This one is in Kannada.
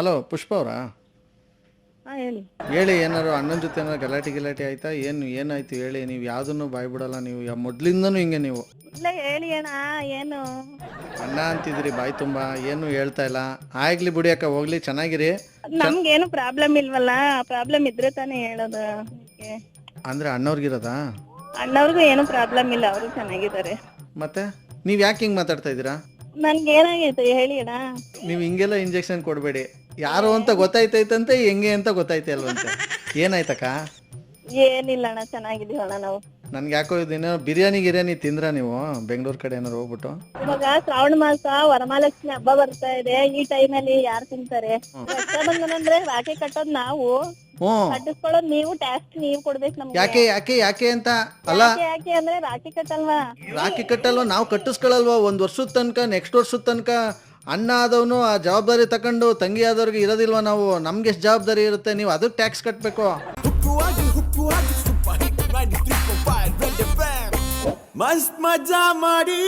ಹಲೋ ಪುಷ್ಪ ಅವರಾ? ಹಾ ಹೇಳಿ. ಹೇಳಿ ಏನಾರು ಅಣ್ಣನ ಜೊತೆ ಏನಾರು ಗಲಾಟೆ ಗಿಲಾಟಿ ಆಯ್ತಾ? ಏನು ಏನಾಯ್ತು ಹೇಳಿ ನೀವು ಯಾವುದನ್ನು ಬಾಯ್ ಬಿಡಲ್ಲ ನೀವು ಮೊದ್ಲಿಂದನು ಮೊದ್ಲಿಂದನೂ ಹಿಂಗೆ ನೀವು. ಇಲ್ಲ ಹೇಳಿ ಅಣ್ಣ ಏನು? ಅಣ್ಣ ಅಂತಿದ್ರಿ ಬಾಯಿ ತುಂಬಾ ಏನು ಹೇಳ್ತಾ ಇಲ್ಲ. ಆಗ್ಲಿ ಬಿಡಿ ಅಕ್ಕ ಹೋಗ್ಲಿ ಚೆನ್ನಾಗಿರಿ. ನಮ್ಗೇನು ಪ್ರಾಬ್ಲಮ್ ಇಲ್ವಲ್ಲ ಪ್ರಾಬ್ಲಮ್ ಇದ್ರೆ ತಾನೇ ಹೇಳೋದು ಅದಕ್ಕೆ. ಅಂದ್ರೆ ಅಣ್ಣವ್ರಿಗಿರೋದಾ? ಅಣ್ಣವ್ರಿಗೂ ಏನು ಪ್ರಾಬ್ಲಮ್ ಇಲ್ಲ ಅವರು ಚೆನ್ನಾಗಿದ್ದಾರೆ. ಮತ್ತೆ? ನೀವು ಯಾಕೆ ಹಿಂಗ್ ಮಾತಾಡ್ತಾ ಇದ್ದೀರಾ? ನನ್ಗೆ ಏನಾಗೈತೆ ಹೇಳಿ ಅಣ್ಣ. ನೀವು ಹಿಂಗೆಲ್ಲ ಇಂಜೆಕ್ಷನ್ ಕೊಡಬೇಡಿ. ಯಾರು ಅಂತ ಗೊತ್ತಾಯ್ತೈತಂತೆ ಹೆಂಗೆ ಅಂತ ಗೊತ್ತಾಯ್ತೆ ಅಲ್ವಂತೆ. ಏನಾಯ್ತಕ್ಕ? ಏನಿಲ್ಲ ಅಣ್ಣ ಚೆನ್ನಾಗಿದೀವಿ ಅಣ್ಣ ನಾವು. ನನ್ಗೆ ಯಾಕೋ ಇದೇನೋ ಬಿರಿಯಾನಿ ಗಿರಿಯಾನಿ ತಿಂದ್ರ ನೀವು? ಬೆಂಗಳೂರು ಕಡೆ ಏನಾರು ಹೋಗ್ಬಿಟ್ಟು? ಇವಾಗ ಶ್ರಾವಣ ಮಾಸ ವರಮಹಾಲಕ್ಷ್ಮಿ ಹಬ್ಬ ಬರ್ತಾ ಇದೆ. ಈ ಟೈಮಲ್ಲಿ ಯಾರು ತಿಂತಾರೆ? ರಕ್ಷಾಬಂಧನ ಅಂದ್ರೆ ರಾಖಿ ಕಟ್ಟೋದ್ ನಾವು. ಹ್ಞೂ ಕಟ್ಟಿಸ್ಕೊಳ್ಳೋದ್ ನೀವು ಟ್ಯಾಕ್ಸ್ ನೀವು ಕೊಡ್ಬೇಕು ನಮ್ಗೆ. ಯಾಕೆ ಯಾಕೆ ಯಾಕೆ ಅಂತ? ಅಲ್ಲ. ಯಾಕೆ ಯಾಕೆ ಅಂದ್ರೆ ರಾಖಿ ಕಟ್ಟಲ್ವಾ? ರಾಖಿ ಕಟ್ಟಲ್ವಾ? ನಾವು ಕಟ್ಟಿಸ್ಕೊಳ್ಳಲ್ವಾ ಒಂದ್ ವರ್ಷದ ತನಕ ನೆಕ್ಸ್ಟ್ ವರ್ಷದ ತನಕ? ಅಣ್ಣ ಆದವನು ಆ ಜವಾಬ್ದಾರಿ ತಕೊಂಡು ತಂಗಿ ಆದವ್ರಿಗೆ ಇರೋದಿಲ್ವ ನಾವು? ನಮ್ಗೆ ಎಷ್ಟು ಜವಾಬ್ದಾರಿ ಇರುತ್ತೆ? ನೀವು ಅದಕ್ಕೆ ಟ್ಯಾಕ್ಸ್ ಕಟ್ಟಬೇಕು ಹುಕ್ಕುವಾಗಿ ಹುಕ್ಕುವಾಗಿ ಸೂಪರ್ ಹಿಟ್ 93.5 ರೆಡ್ ಮಸ್ತ್ ಮಜಾ ಮಾಡಿ.